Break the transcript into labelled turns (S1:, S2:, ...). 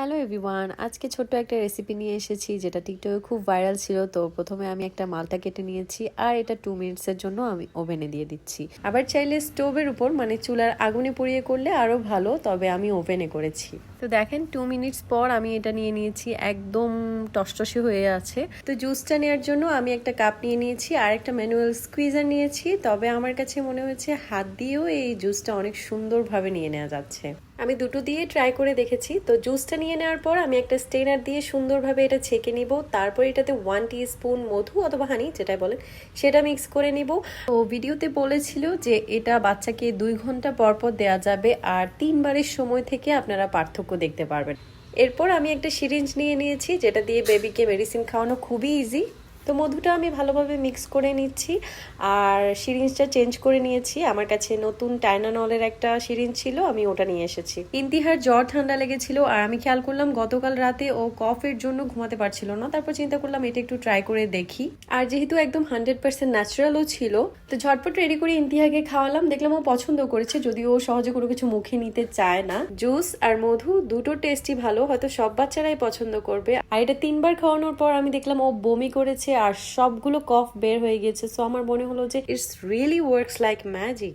S1: Hello everyone আজকে ছোট্ট একটা রেসিপি নিয়ে এসেছি, যেটা টিকটকে খুব ভাইরাল ছিল। তো প্রথমে আমি একটা মালটা কেটে নিয়েছি, আর এটা টু মিনিটসের জন্য আমি ওভেনে দিয়ে দিচ্ছি। আবার চাইলে স্টোভের উপর মানে চুলার আগুনে পুড়িয়ে করলে আরও ভালো, তবে আমি ওভেনে করেছি। তো দেখেন টু মিনিটস পর আমি এটা নিয়ে নিয়েছি, একদম টসটসে হয়ে আছে। তো জুসটা নেওয়ার জন্য আমি একটা কাপ নিয়ে নিয়েছি, আর একটা ম্যানুয়াল স্কুইজার নিয়েছি। তবে আমার কাছে মনে হয়েছে, হাত দিয়েও এই জুসটা অনেক সুন্দরভাবে নিয়ে নেওয়া যাচ্ছে। আমি দুটো দিয়ে ট্রাই করে দেখেছি। তো জুসটা নিয়ে নেওয়ার পর আমি একটা স্টেনার দিয়ে সুন্দরভাবে এটা ছেঁকে নিব। তারপর এটাতে ওয়ান স্পুন মধু অথবা হানি যেটাই বলেন, সেটা মিক্স করে নিব। তো ভিডিওতে বলেছিল যে এটা বাচ্চাকে দুই ঘণ্টা পরপর পর দেওয়া যাবে আর তিনবারের সময় থেকে আপনারা পার্থক্য দেখতে পারবেন। এরপর আমি একটা সিরিঞ্জ নিয়ে নিয়েছি, যেটা দিয়ে বেবিকে মেডিসিন খাওয়ানো খুবই ইজি তো মধুটা আমি ভালোভাবে মিক্স করে নিচ্ছি। আর সিরিঞ্জটা চেঞ্জ করে নিয়েছি। আমার কাছে নতুন টাইনানলের একটা সিরিঞ্জ ছিল, আমি ওটা নিয়ে এসেছি। ইন্তিহার জ্বর ঠান্ডা লেগেছিল, আর আমি খেয়াল করলাম গতকাল রাতে ও কফের জন্য ঘুমাতে পারছিল না। তারপর চিন্তা করলাম এটা একটু ট্রাই করে দেখি। আর যেহেতু একদম হান্ড্রেড পার্সেন্ট ন্যাচারালও ছিল, তো ঝটপট রেডি করে ইন্তিহাকে খাওয়ালাম। দেখলাম ও পছন্দ করেছে, যদিও ও সহজে কোনো কিছু মুখে নিতে চায় না। জুস আর মধু দুটো টেস্টই ভালো, হয়তো সব বাচ্চারাই পছন্দ করবে। আর এটা তিনবার খাওয়ানোর পর আমি দেখলাম ও বমি করেছে আর সবগুলো কফ বের হয়ে গেছে। সো আমার মনে হলো যে it's really works like magic